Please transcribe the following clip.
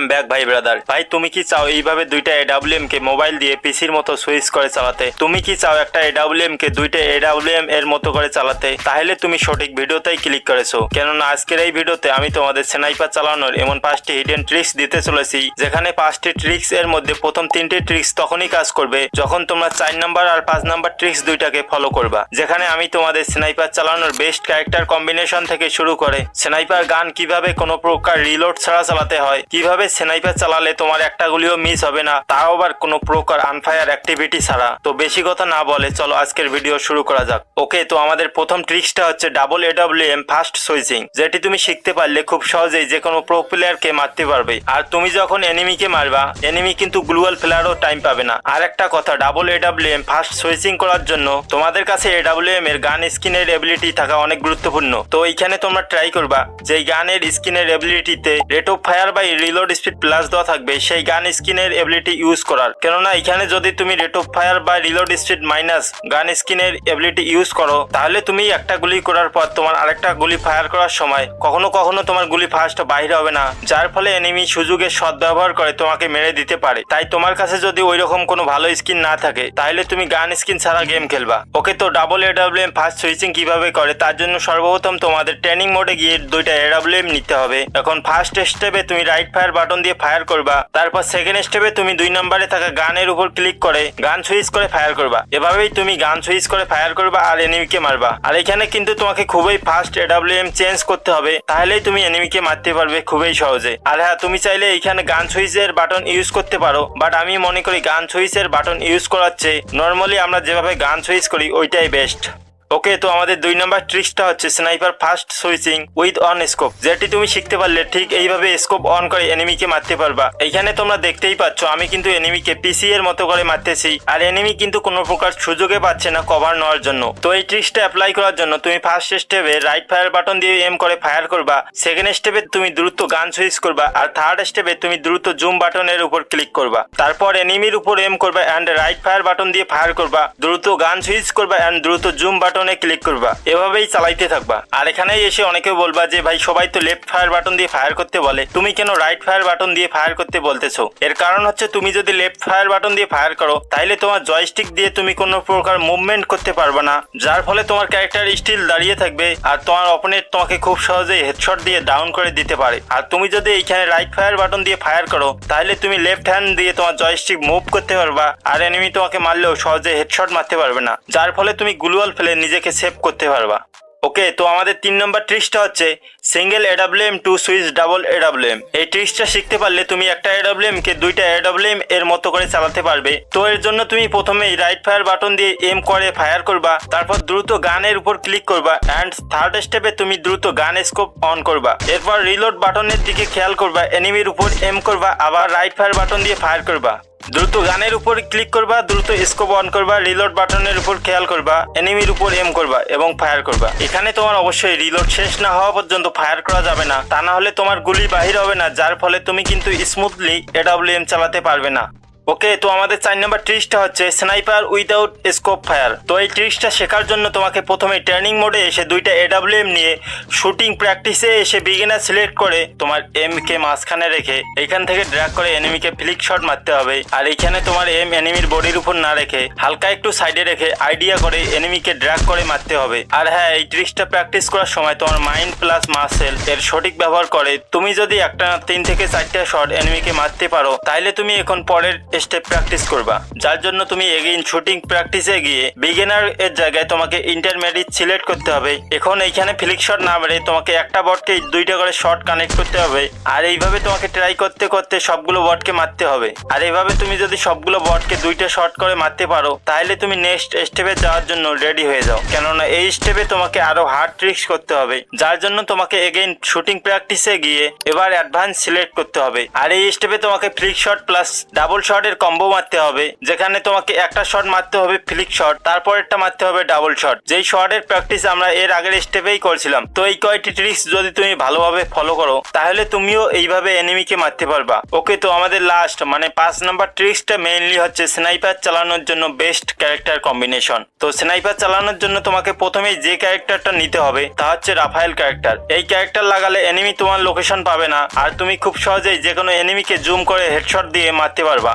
Welcome back ভাই brother ভাই তুমি কি চাও এইভাবে দুইটা এডাব্লিউএম কে মোবাইল দিয়ে পিসির মতো সুইচ করে চালাতে? তুমি কি চাও একটা এডাব্লিউএম কে দুইটা এডাব্লিউএম এর মতো করে চালাতে? তাহলে তুমি সঠিক ভিডিওতেই ক্লিক করেছ। কেননা আজকের এই ভিডিওতে আমি তোমাদের স্নাইপার চালানোর এমন পাঁচটি হিডেন ট্রিক্স দিতে চলেছি, যেখানে পাঁচটি ট্রিক্স এর মধ্যে প্রথম তিনটি ট্রিক্স তখনই কাজ করবে যখন তোমরা চার নাম্বার আর পাঁচ নাম্বার ট্রিক্স দুইটাকে ফলো করবা। যেখানে আমি তোমাদের স্নাইপার চালানোর বেস্ট ক্যারেক্টার কম্বিনেশন থেকে শুরু করে স্নাইপার গান কীভাবে কোনো প্রকার রিলোড ছাড়া চালাতে হয়, কীভাবে স্নাইপার চালালে তোমার একটা গুলিও মিস হবে না। তাও আবার কোনো প্রকার আনফায়ার অ্যাক্টিভিটি ছাড়া। তো বেশি কথা না বলে চলো আজকের ভিডিও শুরু করা যাক। ওকে, তো আমাদের প্রথম ট্রিক্সটা হচ্ছে ডাবল এডব্লিউএম ফাস্ট সুইচিং যেটি তুমি শিখতে পারলে খুব সহজেই যে কোনো প্রো প্লেয়ারকে মারতে পারবে। আর তুমি যখন এনিমিকে মারবা এনিমি কিন্তু গ্লুয়াল ফ্লেয়ারও টাইম পাবে না। আর একটা কথা double AW M fast switching করার জন্য তোমাদের কাছে এডাব্লিউ এম এর গান স্কিনের এবিলিটি থাকা অনেক গুরুত্বপূর্ণ। তো এইখানে তোমরা ট্রাই করবা যে গানের স্কিনের এবিলিটিতে রেট অফ ফায়ার বা রিলোড স্পিড প্লাস দেওয়া থাকবে, সেই গান স্কিনের এবিলিটি ইউজ করার। কেননা, এখানে যদি তুমি রেট অফ ফায়ার বা রিলোড স্পিড মাইনাস গান স্কিনের এবিলিটি ইউজ করো, তাহলে তুমি একটা গুলি করার পর তোমার আরেকটা গুলি ফায়ার করার সময় কখনো কখনো তোমার গুলি ফার্স্ট বাইরে হবে না, যার ফলে এনিমি সুযোগের সদ্ব্যবহার করে তোমাকে মেরে দিতে পারে। তাই তোমার কাছে যদি ওই রকম কোনো ভালো স্কিন না থাকে, তাহলে তুমি গান স্কিন ছাড়া গেম খেলবা। ওকে, তো double AW M first switching কীভাবে করে, তার জন্য সর্বপ্রথম তোমাদের ট্রেনিং মোডে গিয়ে দুইটা এডাব্লিউএম নিতে হবে। এখন ফার্স্ট স্টেপে তুমি রাইট ফায়ার বাটন দিয়ে ফায়ার করবা। তারপর সেকেন্ড স্টেপে তুমি দুই নম্বরে থাকা গানের উপর ক্লিক করে গান সুইচ করে ফায়ার করবা। এভাবেই তুমি গান সুইচ করে ফায়ার করবা আর এনিমিকে মারবা। আর এখানে কিন্তু তোমাকে খুবই ফাস্ট এডাব্লিউএম চেঞ্জ করতে হবে। তাহলেই তুমি এনিমিকে মারতে পারবে খুবই সহজে। আর হ্যাঁ তুমি চাইলে এখানে গান সুইচের বাটন ইউজ করতে পারো। বাট আমি মনে করি গান সুইচের বাটন ইউজ করার চেয়ে নর্মালি আমরা যেভাবে গান সুইচ করি, ওইটাই বেস্ট ওকে, তো আমাদের দুই নম্বর ট্রিক্সটা হচ্ছে sniper fast switching with on scope যেটি তুমি শিখতে পারলে ঠিক এইভাবে স্কোপ অন করে এনিমিকে মারতে পারবা। এখানে তোমরা দেখতেই পাচ্ছ, আমি কিন্তু এনিমিকে পিসি এর মতো করে মারতেছি, আর এনিমি কিন্তু কোনো প্রকার সুযোগে পাচ্ছে না কভার নেওয়ার জন্য। তো এই ট্রিক্সটা অ্যাপ্লাই করার জন্য তুমি ফার্স্ট স্টেপে রাইট ফায়ার বাটন দিয়ে এম করে ফায়ার করবা সেকেন্ড স্টেপে তুমি দ্রুত গান সুইচ করবা, আর থার্ড স্টেপে তুমি দ্রুত জুম বাটনের উপর ক্লিক করবা। তারপর এনিমির উপর এম করবা অ্যান্ড রাইট ফায়ার বাটন দিয়ে ফায়ার করবা, দ্রুত গান সুইচ করবা অ্যান্ড দ্রুত জুম বাটনে ক্লিক করবা। এভাবেই চালাইতে থাকবা। আর এখানেই এসে অনেকে বলবা যে, ভাই, সবাই তো লেফট ফায়ার বাটন দিয়ে ফায়ার করতে বলে। তুমি কেন রাইট ফায়ার বাটন দিয়ে ফায়ার করতে বলতেছো? এর কারণ হচ্ছে, তুমি যদি লেফট ফায়ার বাটন দিয়ে ফায়ার করো তাহলে তোমার জয়স্টিক দিয়ে তুমি কোনো প্রকার মুভমেন্ট করতে পারবে না। যার ফলে তোমার ক্যারেক্টার স্টিল দাঁড়িয়ে থাকবে আর তোমার অপোনেন্ট তোমাকে খুব সহজেই হেডশট দিয়ে ডাউন করে দিতে পারে। আর তুমি যদি এইখানে রাইট ফায়ার বাটন দিয়ে ফায়ার করো তাহলে তুমি লেফট হ্যান্ড দিয়ে তোমার জয়স্টিক মুভ করতে পারবা। আর এনিমি তোমাকে মারলেও সহজে হেডশট মারতে পারবে না। যার ফলে তুমি গ্লুয়াল ফেলে নিজেকে সেভ করতে পারবা। ওকে তো আমাদের তিন নম্বর ট্রিক্সটা হচ্ছে single AWM to switch double AWM এই ট্রিক্সটা শিখতে পারলে তুমি একটা এডাব্লিউএম কে দুইটা এডাব্লিউএম এর মতো করে চালাতে পারবে। তো এর জন্য তুমি প্রথমেই রাইট ফায়ার বাটন দিয়ে এম করে ফায়ার করবা, তারপর দ্রুত গানের উপর ক্লিক করবা অ্যান্ড থার্ড স্টেপে তুমি দ্রুত গান স্কোপ অন করবা। এরপর রিলোড বাটনের দিকে খেয়াল করবা এনিমির উপর এম করবা, আবার রাইট ফায়ার বাটন দিয়ে ফায়ার করবা। দ্রুত গানের উপর ক্লিক করবা, দ্রুত স্কোপ অন করবা রিলোড বাটনের উপর খেয়াল করবা এনিমির উপর এম করবা এবং ফায়ার করবা। এখানে তোমার অবশ্যই রিলোড শেষ না হওয়া পর্যন্ত ফায়ার করা যাবে না। তা না হলে তোমার গুলি বাহির হবে না, যার ফলে তুমি কিন্তু স্মুথলি এডাব্লিউ এম চালাতে পারবে না। ওকে, তো আমাদের চার নম্বর ট্রিক্সটা হচ্ছে স্নাইপার উইদাউট স্কোপ ফায়ার তো এই ট্রিক্সটা শেখার জন্য তোমাকে প্রথমে ট্রেনিং মোডে এসে দুইটা এডাব্লিউএম নিয়ে শুটিং প্র্যাকটিসে এসে বিগিনার সিলেক্ট করে তোমার এম কে মাঝখানে রেখে এখান থেকে ড্র্যাগ করে এনিমিকে ফ্লিক শট মারতে হবে। আর এখানে তোমার এম এনিমির বডির উপর না রেখে হালকা একটু সাইডে রেখে আইডিয়া করে এনিমিকে ড্র্যাগ করে মারতে হবে। আর হ্যাঁ এই ট্রিক্সটা প্র্যাকটিস করার সময় তোমার মাইন্ড প্লাস মাসেল এর সঠিক ব্যবহার করে। তুমি যদি একটা তিন থেকে চারটা শট এনিমিকে মারতে পারো তাহলে তুমি এখন পরের স্টেপ প্র্যাকটিস করবা। যার জন্য তুমি এগেইন শুটিং প্র্যাকটিসে গিয়ে বিগিনার এর জায়গায় তোমাকে ইন্টারমিডিয়েট সিলেক্ট করতে হবে। এখন এইখানে ফ্লিক শট না মেরে তোমাকে একটা বটকে দুইটা করে শট কানেক্ট করতে হবে। আর এইভাবে তোমাকে ট্রাই করতে করতে সবগুলো বটকে মারতে হবে। আর এইভাবে তুমি যদি সবগুলো বটকে দুইটা শট করে মারতে পারো, তাহলে তুমি নেক্সট স্টেপে যাওয়ার জন্য রেডি হয়ে যাও। কেননা এই স্টেপে তোমাকে আরও হার্ড ট্রিক্স করতে হবে। যার জন্য তোমাকে এগেইন শুটিং প্র্যাকটিসে গিয়ে এবার অ্যাডভান্স সিলেক্ট করতে হবে। আর এই স্টেপে তোমাকে flick shot plus double shot শটের combo মারতে হবে, যেখানে তোমাকে একটা শট মারতে হবে ফ্লিক শট তারপরেরটা মারতে হবে ডাবল শট যেই শটের প্র্যাকটিস আমরা এর আগের স্টেপেই করছিলাম। তো এই কয়টি ট্রিক্স যদি তুমি ভালোভাবে ফলো করো, তাহলে তুমিও এইভাবে এনিমিকে মারতে পারবা। ওকে তো আমাদের লাস্ট মানে পাঁচ নাম্বার ট্রিক্সটা মেইনলি হচ্ছে স্নাইপার চালানোর জন্য বেস্ট ক্যারেক্টার কম্বিনেশন তো স্নাইপার চালানোর জন্য তোমাকে প্রথমেই যে ক্যারেক্টারটা নিতে হবে, তা হচ্ছে রাফায়েল ক্যারেক্টার এই ক্যারেক্টার লাগালে এনিমি তোমার লোকেশন পাবে না, আর তুমি খুব সহজেই যে কোনো এনিমিকে জুম করে হেডশট দিয়ে মারতে পারবা।